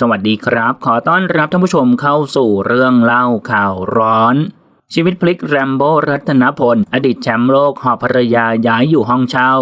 สวัสดีครับ ขอต้อนรับท่านผู้ชมเข้าสู่เรื่องเล่าข่าวร้อน ชีวิตพลิกแรมโบ้รัตนพล อดีตแชมป์โลกหอบภรรยาย้ายอยู่ห้องเช่า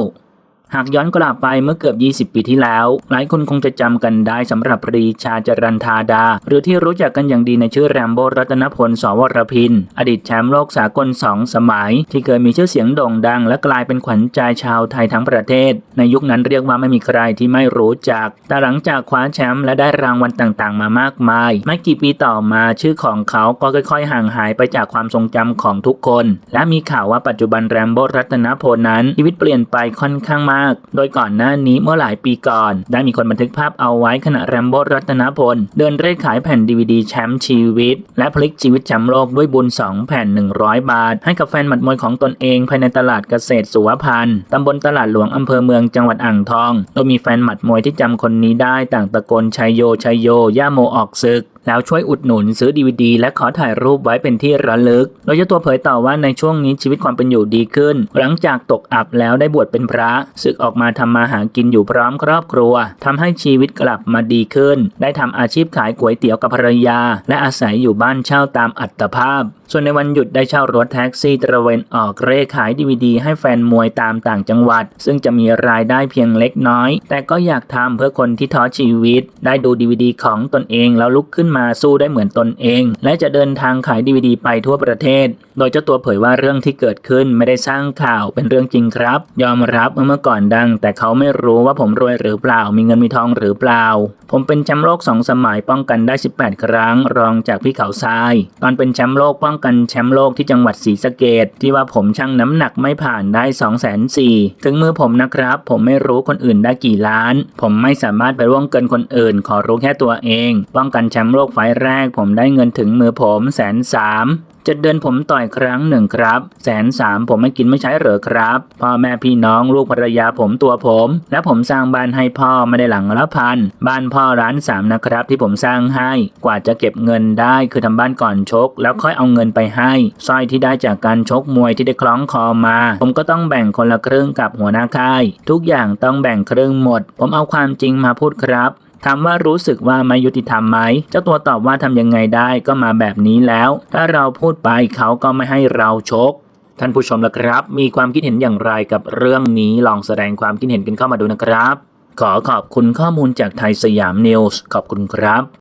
หากย้อนกลับไปเมื่อเกือบ 20 ปีที่แล้ว หลายคนคงจะจำกันได้สำหรับปรีชาจรันธาดา หรือที่รู้จักกันอย่างดีในชื่อแรมโบ้รัตนพลสวรพิน อดีตแชมป์โลกสากลสองสมัย ที่เคยมีชื่อเสียงโด่งดัง และกลายเป็นขวัญใจชาวไทยทั้งประเทศ ในยุคนั้นเรียกว่าไม่มีใครที่ไม่รู้จัก แต่หลังจากคว้าแชมป์และได้รางวัลต่างๆ มามากมาย ไม่กี่ปีต่อมาชื่อของเขาก็ค่อยๆ ห่างหายไปจากความทรงจำของทุกคน และมีข่าวว่าปัจจุบันแรมโบ้รัตนพลนั้นชีวิตเปลี่ยนไปค่อนข้างมากโดยก่อนหน้านี้เมื่อหลายปีก่อน ได้มีคนบันทึกภาพเอาไว้ขณะแรมโบ้รัตนพล เดินเร่ขายแผ่นดีวดีแชมป์ชีวิต และพลิกชีวิตแชมป์โลกด้วยบุญ 2 แผ่น 100 บาท ให้กับแฟนหมัดมวยของตนเองภายในตลาดเกษตรสุวพันธ์ตำบลตลาดหลวงอำเภอเมืองจังหวัดอ่างทอง โดยมีแฟนหมัดมวยที่จำคนนี้ได้ต่างตะโกนชัยโยชัยโยย่าโมออกศึก แล้วช่วยอุดหนุนซื้อดีวดีและขอถ่ายรูปไว้เป็นที่ระลึก โดยเจ้าตัวเผยต่อว่าในช่วงนี้ชีวิตความเป็นอยู่ดีขึ้น หลังจากตกอับแล้วได้บวชเป็นพระศึกออกมาทำมาหากินอยู่พร้อมครอบครัวทำให้ชีวิตกลับมาดีขึ้น ได้ทำอาชีพขายก๋วยเตี๋ยวกับภรรยา และอาศัยอยู่บ้านเช่าตามอัตภาพ ส่วนในวันหยุดได้เช่ารถแท็กซี่ตระเวนออกเร่ขายดีวดีให้แฟนมวยตามต่างจังหวัด ซึ่งจะมีรายได้เพียงเล็กน้อย แต่ก็อยากทำเพื่อคนที่ท้อชีวิต ได้ดูดีวดีของตนเองแล้วลุกขึ้นมาสู้ได้เหมือนตนเอง และจะเดินทางขายดีวดีไปทั่วประเทศ โดยเจ้าตัวเผยว่าเรื่องที่เกิดขึ้นไม่ได้สร้างข่าวเป็นเรื่องจริงครับ ยอมรับเมื่อก่อนดัง แต่เขาไม่รู้ว่าผมรวยหรือเปล่า มีเงินมีทองหรือเปล่า ผมเป็นแชมป์โลกสองสมัยป้องกันได้ 18 ครั้ง รองจากพี่เขาทราย ตอนเป็นแชมป์โลกป้องกันแชมป์โลกที่จังหวัดศรีสะเกดที่ว่าผมชั่งน้ำหนักไม่ผ่านได้2 4 0 0 0ถึงมือผมนะครับ ผมไม่รู้คนอื่นได้กี่ล้าน ผมไม่สามารถไปร่วงเกินคนอื่น ขอรู้แค่ตัวเอง ป้องกันแชมป์โลกไฟล์แรก ผมได้เงินถึงมือผมแสนสาม เจ็ดเดือนผมต่อยครั้งหนึ่งครับแสนสามผมไม่กินไม่ใช้เหรอครับพ่อแม่พี่น้องลูกภรรยาผมตัวผม และผมสร้างบ้านให้พ่อไม่ได้หลังละพันบ้านพ่อร้านสามนะครับ ที่ผมสร้างให้กว่าจะเก็บเงินได้คือทำบ้านก่อนชก แล้วค่อยเอาเงินไปให้สร้อยที่ได้จากการชกมวยที่ได้คล้องคอมา ผมก็ต้องแบ่งคนละครึ่งกับหัวหน้าค่าย ทุกอย่างต้องแบ่งครึ่งหมด ผมเอาความจริงมาพูดครับ ถามว่ารู้สึกว่าไม่ยุติธรรมไหมเจ้าตัวตอบว่าทำยังไงได้ก็มาแบบนี้แล้ว ถ้าเราพูดไปเขาก็ไม่ให้เราชกท่านผู้ชมละครับ มีความคิดเห็นอย่างไรกับเรื่องนี้ลองแสดงความคิดเห็นกันเข้ามาดูนะครับ ขอขอบคุณข้อมูลจากไทยสยามนิวส์ขอบคุณครับ